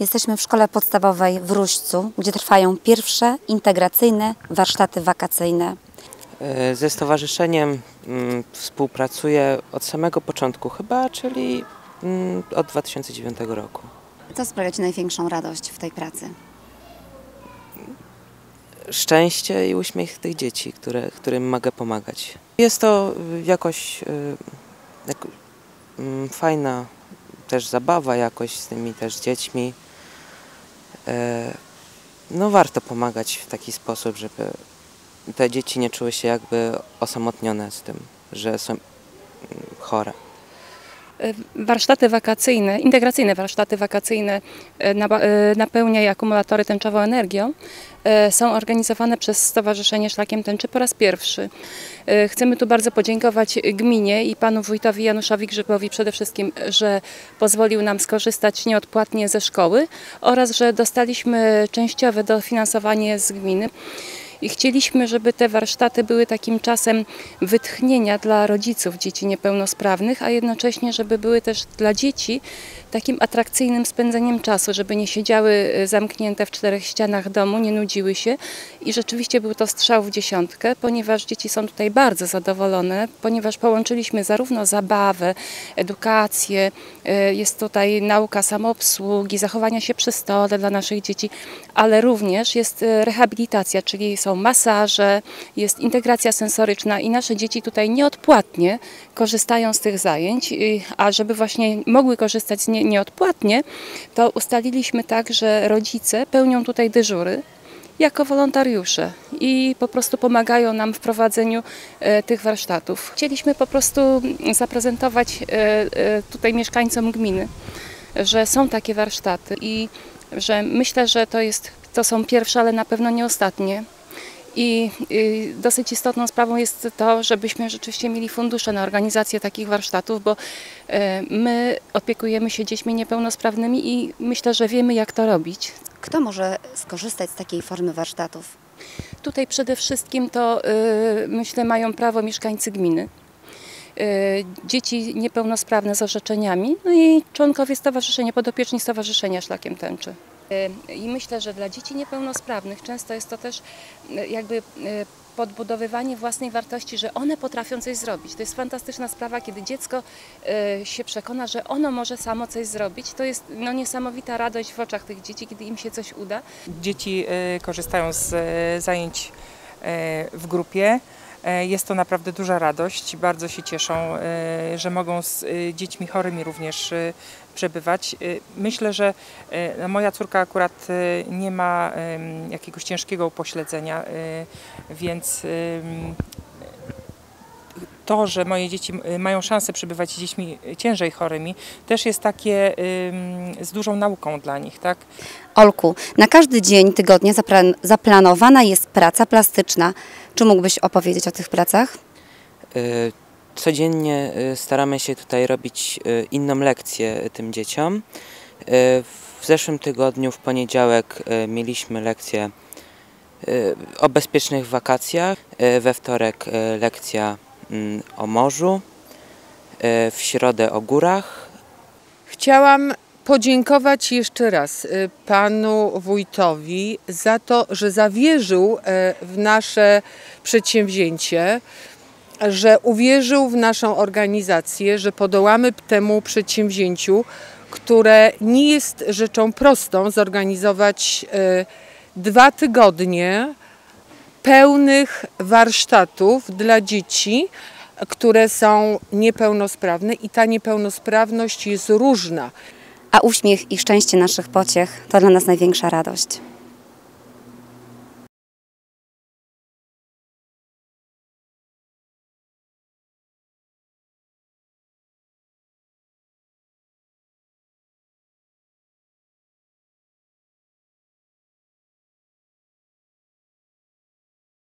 Jesteśmy w szkole podstawowej w Ruszcu, gdzie trwają pierwsze integracyjne warsztaty wakacyjne. E, Ze stowarzyszeniem mm, współpracuję od samego początku chyba, czyli mm, od 2009 roku. Co sprawia Ci największą radość w tej pracy? Szczęście i uśmiech tych dzieci, które, którym mogę pomagać. Jest to y, jakoś y, jak, mm, fajna też zabawa jakoś z tymi też dziećmi. E, No warto pomagać w taki sposób, żeby te dzieci nie czuły się jakby osamotnione z tym, że są mm, chore. Warsztaty wakacyjne, integracyjne warsztaty wakacyjne e, e, napełnia i akumulatory tęczową energią. e, Są organizowane przez Stowarzyszenie Szlakiem Tęczy po raz pierwszy. E, Chcemy tu bardzo podziękować gminie i panu wójtowi Januszowi Grzybowi przede wszystkim, że pozwolił nam skorzystać nieodpłatnie ze szkoły oraz, że dostaliśmy częściowe dofinansowanie z gminy. I chcieliśmy, żeby te warsztaty były takim czasem wytchnienia dla rodziców dzieci niepełnosprawnych, a jednocześnie, żeby były też dla dzieci takim atrakcyjnym spędzeniem czasu, żeby nie siedziały e, zamknięte w czterech ścianach domu, nie nudziły się. I rzeczywiście był to strzał w dziesiątkę, ponieważ dzieci są tutaj bardzo zadowolone, ponieważ połączyliśmy zarówno zabawę, edukację, e, jest tutaj nauka samoobsługi, zachowania się przy stole dla naszych dzieci, ale również jest e, rehabilitacja, czyli są masaże, jest integracja sensoryczna i nasze dzieci tutaj nieodpłatnie korzystają z tych zajęć, a żeby właśnie mogły korzystać z nie, nieodpłatnie, to ustaliliśmy tak, że rodzice pełnią tutaj dyżury jako wolontariusze i po prostu pomagają nam w prowadzeniu e, tych warsztatów. Chcieliśmy po prostu zaprezentować e, e, tutaj mieszkańcom gminy, że są takie warsztaty i że myślę, że to, jest, to są pierwsze, ale na pewno nie ostatnie. I y, dosyć istotną sprawą jest to, żebyśmy rzeczywiście mieli fundusze na organizację takich warsztatów, bo e, my opiekujemy się dziećmi niepełnosprawnymi i myślę, że wiemy, jak to robić. Kto może skorzystać z takiej formy warsztatów? Tutaj przede wszystkim to y, myślę mają prawo mieszkańcy gminy. Y, Dzieci niepełnosprawne z orzeczeniami, no i członkowie stowarzyszenia, podopieczni Stowarzyszenia Szlakiem Tęczy. I myślę, że dla dzieci niepełnosprawnych często jest to też y, jakby y, podbudowywanie własnej wartości, że one potrafią coś zrobić. To jest fantastyczna sprawa, kiedy dziecko y, się przekona, że ono może samo coś zrobić. To jest no, niesamowita radość w oczach tych dzieci, kiedy im się coś uda. Dzieci korzystają z zajęć w grupie. E, Jest to naprawdę duża radość. Bardzo się cieszą, e, że mogą z e, dziećmi chorymi również przebywać. Myślę, że no, moja córka akurat nie ma jakiegoś ciężkiego upośledzenia, więc to, że moje dzieci e, mają szansę przebywać z dziećmi ciężej chorymi, też jest takie z dużą nauką dla nich, tak? Olku, na każdy dzień tygodnia zaplan- zaplanowana jest praca plastyczna. Czy mógłbyś opowiedzieć o tych pracach? Y, Codziennie y, staramy się tutaj robić y, inną lekcję tym dzieciom. Y, W zeszłym tygodniu, w poniedziałek, y, mieliśmy lekcję y, o bezpiecznych wakacjach. Y, We wtorek y, lekcja o morzu. Y, W środę o górach. Chciałam podziękować jeszcze raz y, panu wójtowi za to, że zawierzył e, w nasze przedsięwzięcie, że uwierzył w naszą organizację, że podołamy temu przedsięwzięciu, które nie jest rzeczą prostą zorganizować e, dwa tygodnie pełnych warsztatów dla dzieci, które są niepełnosprawne i ta niepełnosprawność jest różna. A uśmiech i szczęście naszych pociech to dla nas największa radość.